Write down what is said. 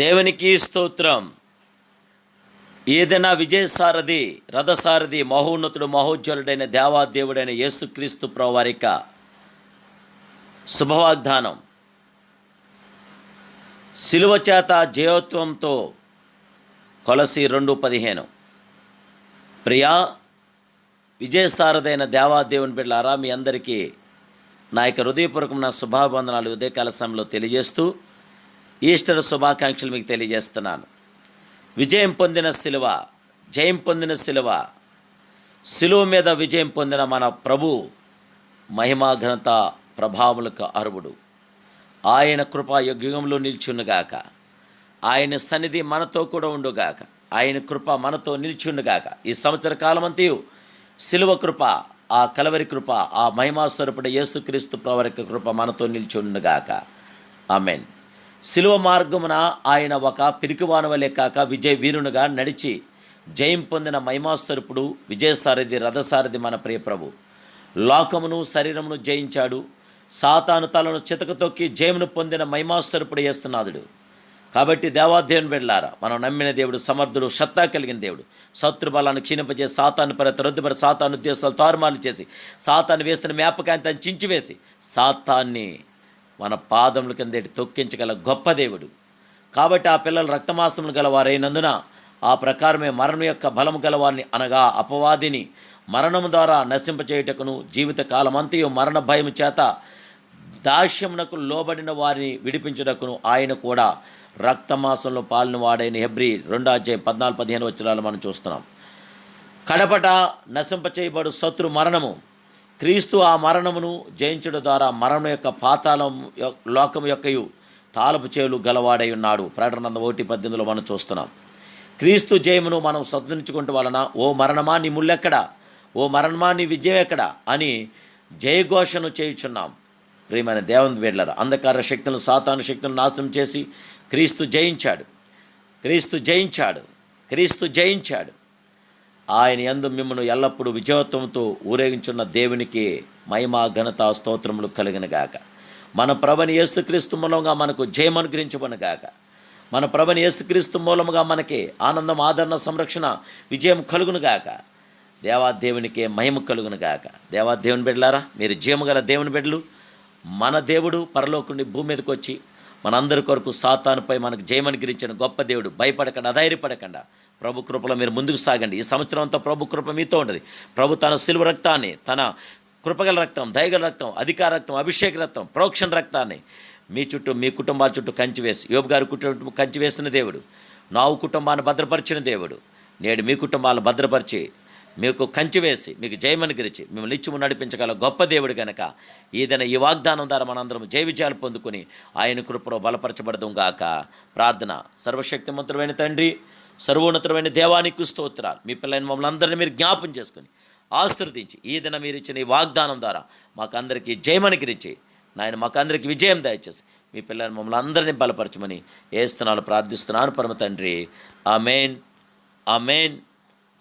దేవునికి స్తోత్రం. ఏదైనా విజయసారథి రథసారథి మహోన్నతుడు మహోజ్వలుడైన దేవాదేవుడైన యేసుక్రీస్తు ప్రవారిక శుభవాగ్దానం. శిలువ చేత జయోత్వంతో కొలసి రెండు పదిహేను. ప్రియా విజయసారథైన దేవాదేవుని బిడ్డలారా మీ అందరికీ నా యొక్క హృదయపూర్వకమైన శుభాబంధనాలు ఉదయకాల సమయంలో తెలియజేస్తూ ఈస్టర్ శుభాకాంక్షలు మీకు తెలియజేస్తున్నాను. విజయం పొందిన శిలువ జయం పొందిన శిలువ శిలువ మీద విజయం పొందిన మన ప్రభు మహిమా ఘనత ప్రభావములకు అర్హుడు. ఆయన కృప యుగంలో నిల్చుండుగాక ఆయన సన్నిధి మనతో కూడా ఉండుగాక. ఆయన కృప మనతో నిల్చుండుగాక ఈ సంవత్సర కాలమంతయు శిలువ కృప ఆ కలవరి కృప ఆ మహిమాస్వరూపుడు యేసుక్రీస్తు ప్రవరిక కృప మనతో నిల్చుండుగాక ఆమెన్. శిలువ మార్గమున ఆయన ఒక పిరికివానువలే కాక విజయ వీరునిగా నడిచి జయం పొందిన మహిమాస్వరూపుడు విజయసారథి రథసారథి మన ప్రియప్రభు లోకమును శరీరమును జయించాడు. సాతాను తలను చితక తొక్కి జయమును పొందిన మహిమాస్వరూపుడు చేస్తున్నాదుడు కాబట్టి దేవాదేవుని వెళ్ళారా మనం నమ్మిన దేవుడు సమర్థుడు సత్తా కలిగిన దేవుడు. శత్రుబలాన్ని క్షీణింపజేసి సాతాను పరత రద్దుపరి సాతాను ఉద్దేశాలు తారుమారు చేసి సాతాను వేసిన మేపకాంతి చించివేసి సాతాన్ని మన పాదముల కిందటి తొక్కించగల గొప్ప దేవుడు. కాబట్టి ఆ పిల్లలు రక్తమాసములు గలవారైనందున ఆ ప్రకారమే మరణం యొక్క బలము గలవారిని అనగా అపవాదిని మరణము ద్వారా నశింపచేయుటకును జీవిత కాలమంతయు మరణ భయము చేత దాస్యమునకు లోబడిన వారిని విడిపించుటకును ఆయన కూడా రక్తమాసంలో పాలిన వాడైన హెబ్రి రెండో అధ్యాయం పద్నాలుగు పదిహేను వచ్చినాలు మనం చూస్తున్నాం. కడపట నశింపచేయబడు శత్రు మరణము క్రీస్తు ఆ మరణమును జయించడం ద్వారా మరణం యొక్క పాతాళం లోకం యొక్కయు తాలపు చేలు గలవాడై ఉన్నాడు. ప్రకటన ఒకటి పద్దెనిమిదిలో మనం చూస్తున్నాం. క్రీస్తు జయమును మనం సద్వించుకుంటూ వలన ఓ మరణమా నీ ముళ్ళెక్కడా ఓ మరణమా నీ విజయం ఎక్కడా? అని జయఘోషను చేయుచున్నాం. ప్రియమైన దేవుని బిడ్డలరా అంధకార శక్తులను సాతాను శక్తులను నాశనం చేసి క్రీస్తు జయించాడు. క్రీస్తు జయించాడు. క్రీస్తు జయించాడు. ఆయన యందు మిమ్మను ఎల్లప్పుడూ విజయత్వంతో ఊరేగించున్న దేవునికి మహిమ ఘనత స్తోత్రములు కలిగిన గాక మన ప్రభని యేసుక్రీస్తు మూలంగా మనకు జయం గాక మన ప్రభని యేసుక్రీస్తు మూలముగా మనకి ఆనందం ఆదరణ సంరక్షణ విజయం కలుగును గాక దేవాదేవునికే మహిమ కలుగును గాక దేవాదేవుని బిడ్డలారా మీరు జీవము గల దేవుని బిడ్డలు. మన దేవుడు పరలోకుని భూమి మీదకి వచ్చి మనందరి కొరకు సాతానుపై మనకు జయమనుగ్రహించిన గొప్ప దేవుడు. భయపడకుండా అధైర్యపడకుండా. ప్రభు కృపలో మీరు ముందుకు సాగండి. ఈ సంవత్సరం అంతా ప్రభు కృప మీతో ఉండదు. ప్రభు తన సిలువ రక్తాన్ని తన కృపగల రక్తం దయగల రక్తం అధికార రక్తం అభిషేక రక్తం ప్రోక్షణ రక్తాన్ని మీ చుట్టూ మీ కుటుంబాల చుట్టూ కంచి వేసి యోబు గారి కుటుంబం కంచి వేసిన దేవుడు. నావు కుటుంబాన్ని భద్రపరిచిన దేవుడు. నేడు మీ కుటుంబాలను భద్రపరిచి మీకు కంచి వేసి మీకు జయమనుగ్రహించి మిమ్మల్ని నిత్యము నడిపించగల గొప్ప దేవుడు గనక ఏదైనా ఈ వాగ్దానం ద్వారా మనందరం జయ విజయాలు పొందుకుని ఆయన కృపలో బలపరచబడదాం గాక. ప్రార్థన సర్వశక్తిమంతుడమైన తండ్రి సర్వోన్నతమైన దేవానికి స్తోత్రాలు. మీ పిల్లని మమ్మల్ని అందరినీ మీరు జ్ఞాపం చేసుకుని ఆశీర్దించి ఈ దిన మీరు ఇచ్చిన ఈ వాగ్దానం ద్వారా మాకందరికీ జయమనుగ్రహించి నాయన మాకందరికీ విజయం దయచేసి మీ పిల్లని మమ్మల్ని అందరినీ బలపరచమని ఏస్తున్నాను ప్రార్థిస్తున్నాను పరమ తండ్రి. Amen. Amen.